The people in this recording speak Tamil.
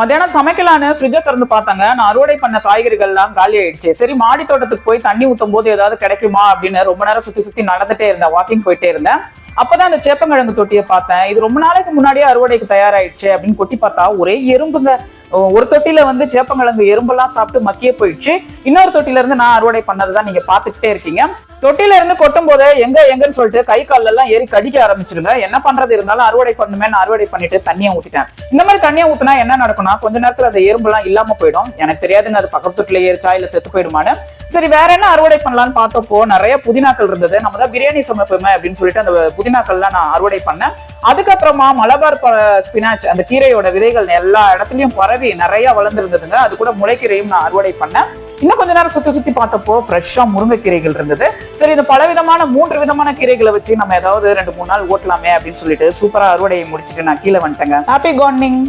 மத்தியானம் சமைக்கலான்னு ஃப்ரிட்ஜை திறந்து பார்த்தாங்க. நான் அறுவடை பண்ண காய்கறிகள்லாம் காலி ஆயிடுச்சு. சரி மாடி தோட்டத்துக்கு போய் தண்ணி ஊற்றும் போது ஏதாவது கிடைக்குமா அப்படின்னு ரொம்ப நேரம் சுத்தி சுத்தி நடந்துட்டே இருந்தேன். வாக்கிங் போயிட்டே இருந்தேன். அப்பதான் அந்த சேப்பங்கிழங்கு தொட்டியை பார்த்தேன். இது ரொம்ப நாளைக்கு முன்னாடியே அறுவடைக்கு தயாராயிடுச்சு அப்படின்னு கொட்டி பார்த்தா ஒரே எறும்புங்க. ஒரு தொட்டில வந்து சேப்பங்கிழங்கு எறும்பெல்லாம் சாப்பிட்டு மக்கிய போயிடுச்சு. இன்னொரு தொட்டில இருந்து நான் அறுவடை பண்ணதுதான் நீங்க பாத்துக்கிட்டே இருக்கீங்க. தொட்டில இருந்து கொட்டும் போது எங்க எங்கன்னு சொல்லிட்டு கை கால்ல எல்லாம் ஏறி கடிக்க ஆரம்பிச்சிருங்க. என்ன பண்றது இருந்தாலும் அறுவடை பண்ணுமே நான் அறுவடை பண்ணிட்டு தண்ணியை ஊத்திட்டேன். இந்த மாதிரி தண்ணியை ஊத்துனா என்ன நடக்கும்னா கொஞ்ச நேரத்துல அந்த எறும்பெல்லாம் இல்லாம போயிடும். எனக்கு தெரியாதுங்க அது பக்கத்து தொட்டில ஏறிச்சா இல்ல செத்து போயிடுமான்னு. சரி வேற என்ன அறுவடை பண்ணலாம்னு பார்த்தப்போ நிறைய புதினாக்கள் இருந்தது. நம்ம தான் பிரியாணி சமைப்போமே அப்படின்னு சொல்லிட்டு அந்த புதினாக்கள்லாம் நான் அறுவடை பண்ணேன். அதுக்கப்புறமா மலபார் ஸ்பினாச் அந்த கீரையோட விதைகள் எல்லா இடத்துலயும் பரவி நிறைய வளர்ந்துருந்ததுங்க. அது கூட முளைக்கீரையும் நான் அறுவடை பண்ணேன். இன்னும் கொஞ்ச நேரம் சுத்தி சுத்தி பார்த்தப்போ ஃப்ரெஷ்ஷா முருங்கைக்கீரைகள் இருந்தது. சரி இந்த பல விதமான மூன்று விதமான கீரைகளை வச்சு நம்ம ஏதாவது ரெண்டு மூணு நாள் ஓட்டலாமே அப்படின்னு சொல்லிட்டு சூப்பரா அறுவடையை முடிச்சுட்டு நான் கீழே வந்துட்டேங்க. Happy gardening